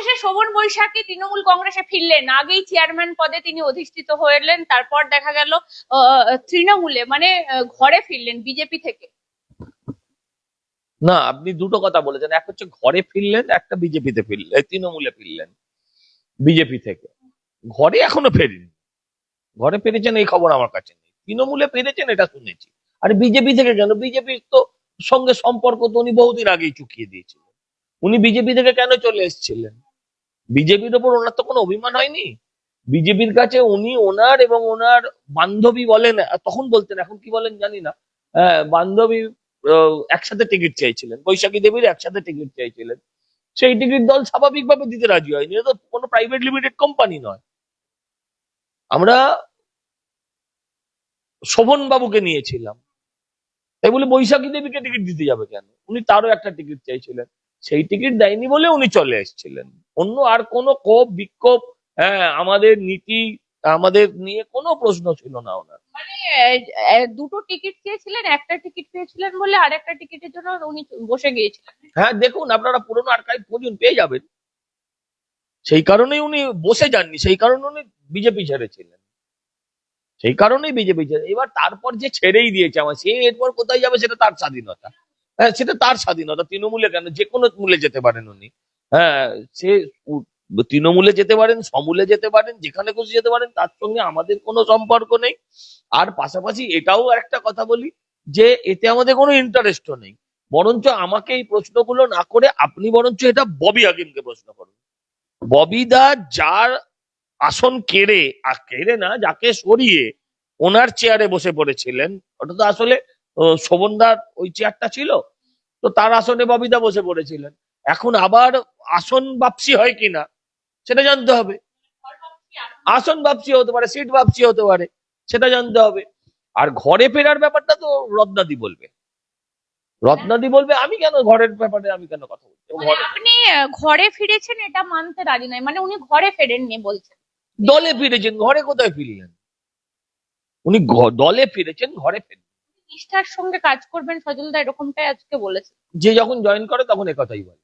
অবশেষে শোভন বৈশাখী তৃণমূল কংগ্রেসে ফিরলেন। আগেই চেয়ারম্যান পদে তিনি অধিষ্ঠিত হলেন, তারপর দেখা গেল তৃণমূলে মানে ঘরে ফিরলেন বিজেপি থেকে। না, আপনি দুটো কথা বলেছেন। এক হচ্ছে ঘরে ফিরলেন, একটা বিজেপিতে ফিরলেন তৃণমূলে ফিরলেন বিজেপি থেকে। ঘরে এখনও ফেরেনি ঘরে ফিরেছেন এই খবর আমার কাছে নেই। তৃণমূলে ফিরেছেন এটা শুনেছি। আর বিজেপি থেকে কেন? বিজেপির তো সঙ্গে সম্পর্ক তো উনি বহুদিন আগেই চুকিয়ে দিয়েছিলেন। উনি বিজেপি থেকে কেন চলে এসেছিলেন? বিজেপির ওপর ওনার তো কোনো অভিমান হয়নি। বিজেপির কাছে উনি ওনার এবং ওনার বান্ধবী বলেন, তখন বলতেন, এখন কি বলেন জানি না বান্ধবী একসাথে টিকিট চাইছিলেন বৈশাখী দেবীর একসাথে টিকিট চাইছিলেন সেই টিকিট দল স্বাভাবিকভাবে দিতে রাজি হয়নি, এটা তো কোনো প্রাইভেট লিমিটেড কোম্পানি নয়। আমরা শোভন বাবুকে নিয়েছিলাম। তাই বলে বৈশাখী দেবীকে টিকিট দিতে যাবে কেন? উনি তারও একটা টিকিট চাইছিলেন সেই টিকিট দেয়নি বলে উনি চলে এসেছিলেন। অন্য আর কোনো ক্ষোভ বিক্ষোভ হ্যাঁ আমাদের নীতি আমাদের নিয়ে কোনো প্রশ্ন ছিল না ওনার। মানে দুটো টিকিট চেয়েছিলেন একটা টিকিট পেয়েছিলেন বলে আর একটা টিকিটের জন্য উনি বসে গিয়েছিলেন। হ্যাঁ দেখুন আপনারা পুরোনো আর্কাইভ খুঁজুন পেয়ে যাবেন। সেই কারণেই উনি বসে যাননি সেই কারণে উনি বিজেপি ছেড়েছিলেন। সেই কারণেই বিজেপি ছেড়ে এবার তারপর যে ছেড়েই দিয়েছে আমার সে এরপর কোথায় যাবে সেটা তার স্বাধীনতা। হ্যাঁ সেটা তার স্বাধীনতা, তৃণমূলে কেন? যে কোনো মূলে যেতে পারেন উনি। হ্যাঁ সে তৃণমূলে যেতে পারেন, সমূলে যেতে পারেন, যেখানে খুশি যেতে পারেন, তার সঙ্গে আমাদের কোনো সম্পর্ক নেই। আর পাশাপাশি এটাও একটা কথা বলি যে, এতে আমাদের কোনো ইন্টারেস্টও নেই। বরঞ্চ আমাকে এই প্রশ্নগুলো না করে আপনি বরঞ্চ এটা ববি হাকিমকে প্রশ্ন করুন। ববি দা যার আসন কেড়ে, আর কেড়ে না, যাকে সরিয়ে ওনার চেয়ারে বসে পড়েছিলেন, ওটা তো আসলে শোভনদার ওই চেয়ারটা ছিল? তো তার আসনে ববিতা বসে পড়েছিলেন। এখন আবার আসন বাপসি হয় কিনা সেটা জানতে হবে। আসন বাপসি হতে পারে সিট বাপসি হতে পারে সেটা জানতে হবে। আর ঘরে ফেরার ব্যাপারটা তো রত্নাদি বলবে। রত্নাদি বলবে আমি কেন ঘরের ব্যাপারে আমি কেন কথা বলছি? মানে ঘরে আপনি ঘরে ফিরেছেন এটা মানতে রাজি নয়। মানে উনি ঘরে ফেরেননি বলছেন। দলে ফিরেছেন ঘরে কোথায় ফিরলেন? উনি দলে ফিরেছেন ঘরে ফিরলেন নিষ্ঠার সঙ্গে কাজ করবেন সজলদা এরকমটাই আজকে বলেছে। যে যখন জয়েন করে তখন একথাই বলে।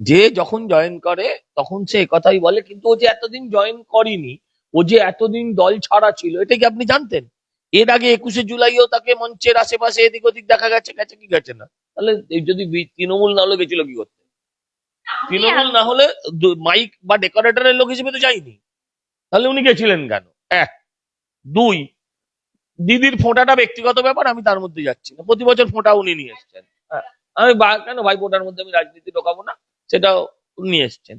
যে যখন জয়েন করে তখন সে একথাই বলে কিন্তু ও যে এতদিন জয়েন করেনি ও যে এতদিন দল ছাড়া ছিল এটা কি আপনি জানতেন? এর আগে একুশে জুলাইও তাকে মঞ্চের আশেপাশে এদিক ওদিক দেখা গেছে গেছে কি গেছে না? তাহলে যদি তৃণমূল না হলে গেছিল কি করতে? তৃণমূল না হলে মাইক বা ডেকোরেটরের লোক হিসেবে তো যায়নি। তাহলে উনি গেছিলেন কেন? এক। দুই দিদির ফোঁটাটা ব্যক্তিগত ব্যাপার আমি তার মধ্যে যাচ্ছি না। প্রতি বছর ফোঁটা উনি নিয়ে এসছেন। হ্যাঁ, আমি কেন ভাই ফোঁটার মধ্যে আমি রাজনীতি ঢোকাবো না? সেটাও নিয়ে এসছেন।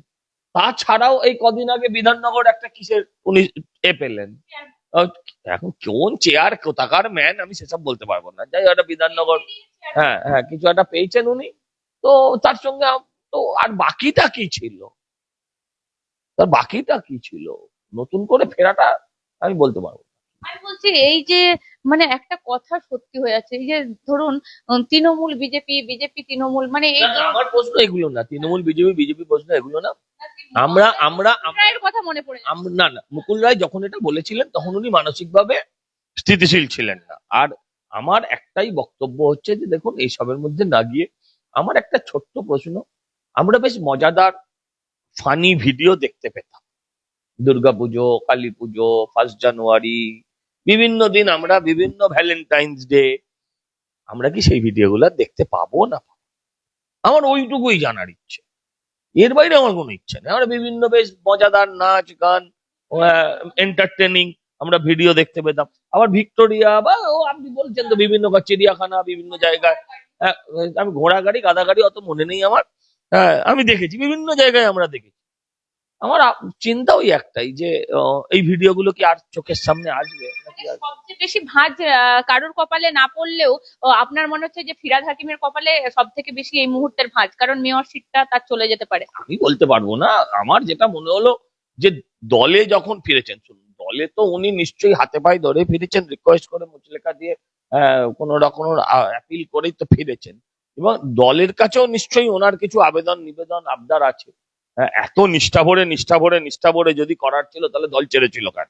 তাছাড়াও এই কদিন আগে বিধাননগর একটা কিসের উনি এ পেলেন। এখন কোন চেয়ার কোথাকার ম্যান আমি সেসব বলতে পারব না। যাই একটা বিধাননগর হ্যাঁ হ্যাঁ কিছু একটা পেয়েছেন উনি। তো তার সঙ্গে তো আর বাকিটা কি ছিল? তার বাকিটা কি ছিল? নতুন করে ফেরাটা আমি বলতে পারব। আমি বলছি এই যে মানে একটা কথা সত্যি হয়ে যাচ্ছে। এই যে ধরুন উম, তৃণমূল বিজেপি বিজেপি তৃণমূল মানে এই না, না, আমার প্রশ্ন এগুলো না। তৃণমূল বিজেপি বিজেপি প্রশ্ন এগুলো না। আমরা আমরা আম- রায়ের কথা মনে পড়ে যাচ্ছে। আম- না না মুকুল রায় যখন এটা বলেছিলেন তখন উনি মানসিকভাবে স্থিতিশীল ছিলেন না। আর আমার একটাই বক্তব্য হচ্ছে যে দেখুন এইসবের মধ্যে না গিয়ে আমার একটা ছোট্ট প্রশ্ন। আমরা বেশ মজাদার ফানি ভিডিও দেখতে পেতাম। দুর্গাপুজো কালী পুজো ফার্স্ট জানুয়ারি বিভিন্ন দিন আমরা বিভিন্ন ভ্যালেন্টাইন্স ডে আমরা কি সেই ভিডিওগুলো দেখতে পাবো না? আমার ওইটুকুই জানার ইচ্ছে। এর বাইরে আমার কোনো ইচ্ছে নেই। আমরা বিভিন্ন বেশ মজাদার নাচ, গান এন্টারটেনিং আমরা ভিডিও দেখতে পেতাম। আবার ভিক্টোরিয়া বা, ও, আপনি বলছেন তো বিভিন্ন চিড়িয়াখানা, বিভিন্ন জায়গায় আমি ঘোড়া গাড়ি গাদা গাড়ি অত মনে নেই আমার। হ্যাঁ আমি দেখেছি, বিভিন্ন জায়গায় আমরা দেখেছি। আমার আ- চিন্তা ওই একটাই যে এই ভিডিওগুলো কি আর চোখের সামনে আসবে? আসবে সবচেয়ে বেশি ভাঁজ কারোর কপালে না পড়লেও আপনার মনে হচ্ছে যে ফিরাদ হাকিমের কপালে সব থেকে বেশি এই মুহূর্তের ভাঁজ কারণ মেয়র সিটটা তার চলে যেতে পারে। আমি বলতে পারব না। আমার যেটা মনে হলো যে দলে যখন ফিরেছেন শুনুন দলে তো উনি নিশ্চয়ই হাতে পায়ে ধরে ফিরেছেন রিকোয়েস্ট করে মুচলেখা দিয়ে আহ, কোনো রকম অ্যাপিল করেই তো ফিরেছেন। এবং দলের কাছেও নিশ্চয়ই ওনার কিছু আবেদন নিবেদন আবদার আছে। এত নিষ্ঠা ভরে নিষ্ঠা ভরে নিষ্ঠা ভরে যদি করার ছিল, তাহলে দল ছেড়েছিল কেন?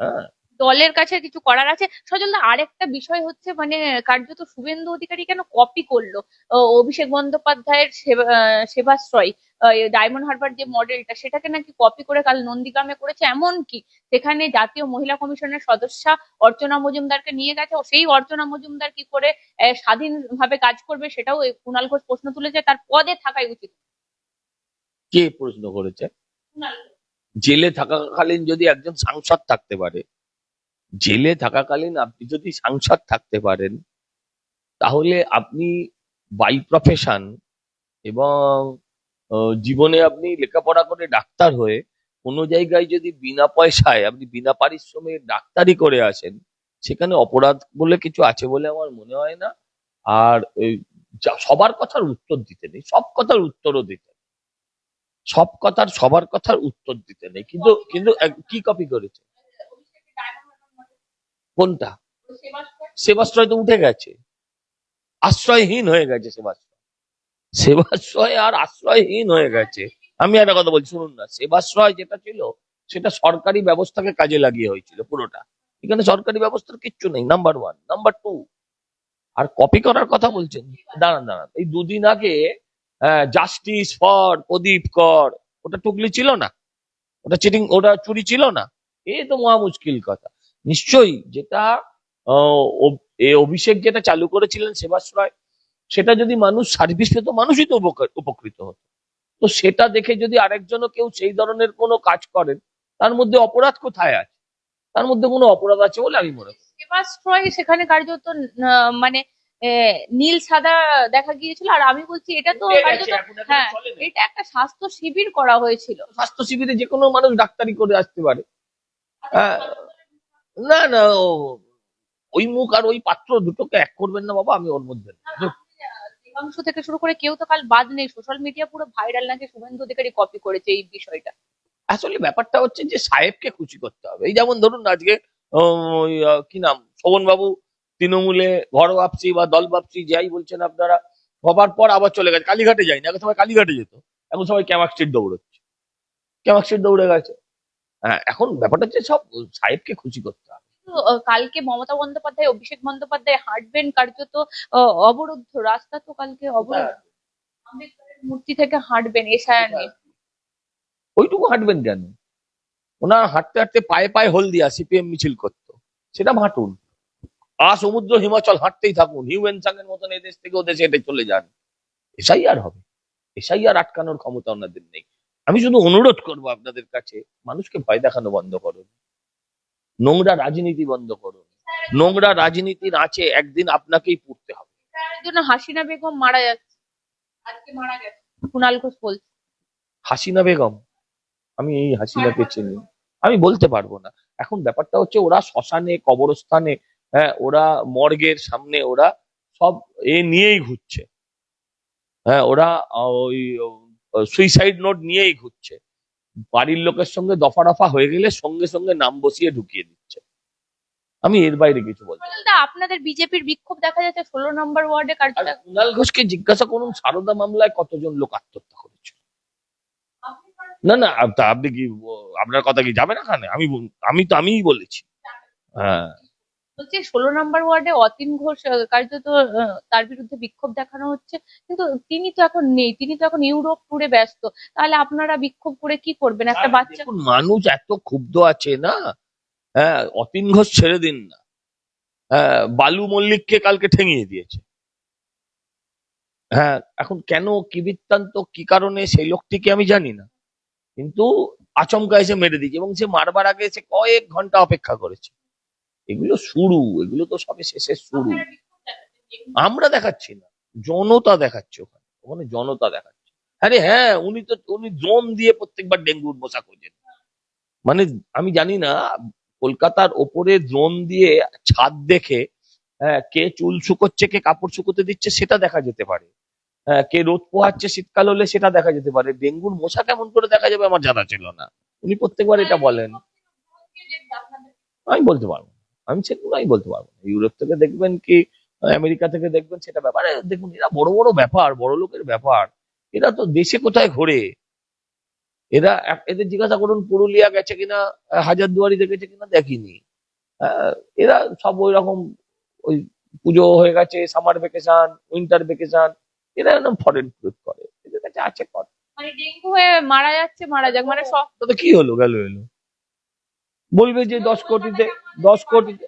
হ্যাঁ। দলের কাছে কিছু করার আছে। সজলদা আরেকটা বিষয় হচ্ছে মানে কার্যত শুভেন্দু অধিকারী কেন কপি করল? অভিষেক বন্দ্যোপাধ্যায়ের সেবাশ্রয় ডায়মন্ড হারবার যে মডেলটা, সেটাকে নাকি কপি করে কাল নন্দীগ্রামে করেছে। এমন কি সেখানে জাতীয় মহিলা কমিশনের সদস্যা অর্চনা মজুমদারকে নিয়ে গেছে। সেই অর্চনা মজুমদার কি করে স্বাধীনভাবে কাজ করবে, সেটাও কুণাল ঘোষ প্রশ্ন তুলেছে। তার পদে থাকাই উচিত। কে প্রশ্ন করেছে জেলে থাকাকালীন যদি একজন সাংসদ থাকতে পারে, জেলে থাকাকালীন আপনি যদি সাংসদ থাকতে পারেন, তাহলে আপনি বাই প্রফেশন এবং জীবনে আপনি লেখাপড়া করে ডাক্তার হয়ে কোনো জায়গায় যদি বিনা পয়সায় আপনি বিনা পারিশ্রমিক ডাক্তারি করে আসেন, সেখানে অপরাধ বলে কিছু আছে বলে আমার মনে হয় না আর সবার কথার উত্তর দিতে নেই, সব কথার উত্তরও দিতে। সব কথার, সবার কথার উত্তর দিতে নেই। কিন্তু কিন্তু কি কপি করেছে? কোনটা? সেবাশ্রয় তো উঠে গেছে। আশ্রয়হীন হয়ে গেছে সেবাশ্রয়। সেবাশ্রয় আর আশ্রয়হীন হয়ে গেছে। আমি একটা কথা বলছি, শুনুন না। সেবাশ্রয় যেটা ছিল, সেটা সরকারি ব্যবস্থাকে কাজে লাগিয়ে হয়েছিল পুরোটা। এখানে সরকারি ব্যবস্থার কিচ্ছু নেই নাম্বার ওয়ান নাম্বার টু আর কপি করার কথা বলছেন? দাঁড়ান দাঁড়ান। এই দুদিন আগে জাস্টিস ফর প্রদীপ কর। ওটা টুকলি ছিল না। ওটা চিটিং ওটা চুরি ছিল না। এ তো মহা মুশকিল কথা। নিশ্চয়ই যেটা অভিষেক যেটা চালু করেছিলেন সেবাশ্রয় সেটা যদি মানুষ সার্ভিস পেত, মানুষই তো উপকৃত হতো। তো সেটা দেখে যদি আরেকজনও কেউ সেই ধরনের কোনো কাজ করেন, তার মধ্যে অপরাধ কোথায় আছে? তার মধ্যে কোনো অপরাধ আছে বলে আমি মনে করি। সেবাশ্রয় সেখানে কার্যত মানে নীল সাদা দেখা গিয়েছিল আর আমি বলছি এটা তো হ্যাঁ এটা একটা স্বাস্থ্য শিবির করা হয়েছিল। স্বাস্থ্য শিবিরে যে কোনো মানুষ ডাক্তারি করে আসতে পারে। হ্যাঁ। না না ওই মুখ আর ওই পাত্র দুটোকে এক করবেন না বাবা আমি ওর মধ্যে। দেবাংশ থেকে শুরু করে কেউ তো কাল বাদ নেই। সোশ্যাল মিডিয়া পুরো ভাইরাল নাকি শুভেন্দু অধিকারী কপি করেছে এই বিষয়টা। আসলে ব্যাপারটা হচ্ছে যে সাহেবকে খুশি করতে হবে। এই যেমন ধরুন আজকে কি নাম? শোভন বাবু তৃণমূলে ঘর ভাবছি বা দল ভাবছি যাই বলছেন আপনারা হবার পর আবার চলে গেছে। কালীঘাটে যায়নি আগে সবাই কালীঘাটে যেত এখন সবাই ক্যামাক স্ট্রিট দৌড়চ্ছে। ক্যামাক স্ট্রিট দৌড়ে গেছে। হ্যাঁ এখন ব্যাপারটা হচ্ছে সব সাহেবকে খুশি করতে হবে। কালকে মমতা বন্দ্যোপাধ্যায় অভিষেক বন্দ্যোপাধ্যায় হাঁটবেন কার্যত আহ, অবরুদ্ধ রাস্তা তো কালকে অবরুদ্ধ। আম্বেদকরের মূর্তি থেকে হাঁটবেন এশায়া নিয়ে। ওইটুকু হাঁটবেন কেন? ওনার হাঁটতে হাঁটতে পায়ে পায়ে হলদিয়া সিপিএম মিছিল করতো। সেটা হাঁটুন আ সমুদ্র হিমাচল হাঁটতেই থাকুন। হিউম্যান সাংয়ের মতন এদেশ থেকে ওদেশে হেঁটে চলে যান। এসাই আর হবে। এসাই আর আটকানোর ক্ষমতা ওনাদের নেই। আমি শুধু অনুরোধ করব আপনাদের কাছে মানুষকে ভয় দেখানো বন্ধ করুন। নোংরা রাজনীতি বন্ধ করুন। নোংরা রাজনীতির আছে একদিন আপনাকেই পড়তে হবে। জন্য হাসিনা বেগম মারা যাচ্ছে। আজকে মারা গেছে। কুণাল ঘোষ বলছে। হাসিনা বেগম আমি এই হাসিনাকে চিনি। আমি বলতে পারব না। এখন ব্যাপারটা হচ্ছে ওরা শ্মশানে কবরস্থানে হ্যাঁ ওরা মর্গের সামনে ওরা সব এ নিয়েই ঘুরছে। হ্যাঁ ওরা ওই সুইসাইড নোট নিয়েই ঘুরছে। বাড়ির লোকের সঙ্গে দফা দফা হয়ে গেলে সঙ্গে সঙ্গে নাম বসিয়ে ঢুকিয়ে দিচ্ছে। আমি এর বাইরে কিছু। দা আপনাদের বিজেপির বিক্ষোভ দেখা যাচ্ছে ষোলো নম্বর ওয়ার্ডে কুণাল ঘোষকে জিজ্ঞাসা করুন সারদা মামলায় কতজন লোক আত্মহত্যা করেছে? না না আপনি কি আপনার কথা কি যাবে না আমি আমি তো আমিই বলেছি। হ্যাঁ। বলছি ষোলো নম্বর ওয়ার্ডে অতীন ঘোষ কার্যত তার বিরুদ্ধে বিক্ষোভ দেখানো হচ্ছে। কিন্তু তিনি তো এখন নেই তিনি তো এখন ইউরোপ ট্যুরে ব্যস্ত। তাহলে আপনারা বিক্ষোভ করে কি করবেন? একটা বাচ্চা মানুষ এত ক্ষুব্ধ আছে না? হ্যাঁ অতীন ঘোষ ছেড়ে দিন না। হ্যাঁ বালু মল্লিককে কালকে ঠেঙিয়ে দিয়েছে। হ্যাঁ এখন কেন কি বৃত্তান্ত কি কারণে সেই লোকটিকে আমি জানি না। কিন্তু আচমকা এসে মেরে দিয়েছে এবং সে মারবার আগে সে কয়েক ঘণ্টা অপেক্ষা করেছে। এগুলো শুরু এগুলো তো সবে শেষের শুরু। আমরা দেখাচ্ছি না জনতা দেখাচ্ছে ওখানে ওখানে জনতা দেখাচ্ছে। আরে হ্যাঁ উনি তো উনি ড্রোন দিয়ে প্রত্যেকবার ডেঙ্গুর মশা খোঁজেন মানে আমি জানি না কলকাতার ওপরে ড্রোন দিয়ে ছাদ দেখে হ্যাঁ, কে চুল শুকোচ্ছে কে কাপড় শুকোতে দিচ্ছে সেটা দেখা যেতে পারে। হ্যাঁ, কে রোদ পোহাচ্ছে শীতকাল হলে সেটা দেখা যেতে পারে। ডেঙ্গুর মশা কেমন করে দেখা যাবে আমার জানা ছিল না। উনি প্রত্যেকবার এটা বলেন। আমি বলতে পারব। আমি সেগুলো আমি বলতে পারব ইউরোপ থেকে দেখবেন কি আমেরিকা থেকে দেখবেন সেটা ব্যাপারে। দেখুন এরা বড় বড় ব্যাপার বড় লোকের ব্যাপার। এরা তো দেশে কোথায় ঘোরে? এরা এদের জিজ্ঞাসা করুন পুরুলিয়া গেছে কিনা আহ, হাজারদুয়ারি দেখেছে কিনা দেখিনি। এরা সব ওই রকম ওই পুজো হয়ে গেছে সামার ভেকেশন উইন্টার ভেকেশন এরা এরকম ফরেন ট্যুর করে। এদের কাছে আছে কর। মানে ডেঙ্গু হয়ে মারা যাচ্ছে মারা যাক মানে সব কি হলো? গেল এলো। বলবে যে দশ কোটিতে দশ কোটিতে।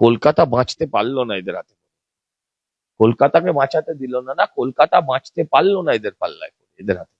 কলকাতা বাঁচতে পারল না এদের হাতে। কলকাতাকে বাঁচাতে দিল না না, কলকাতা বাঁচতে পারল না এদের পাল্লায় এদের হাতে।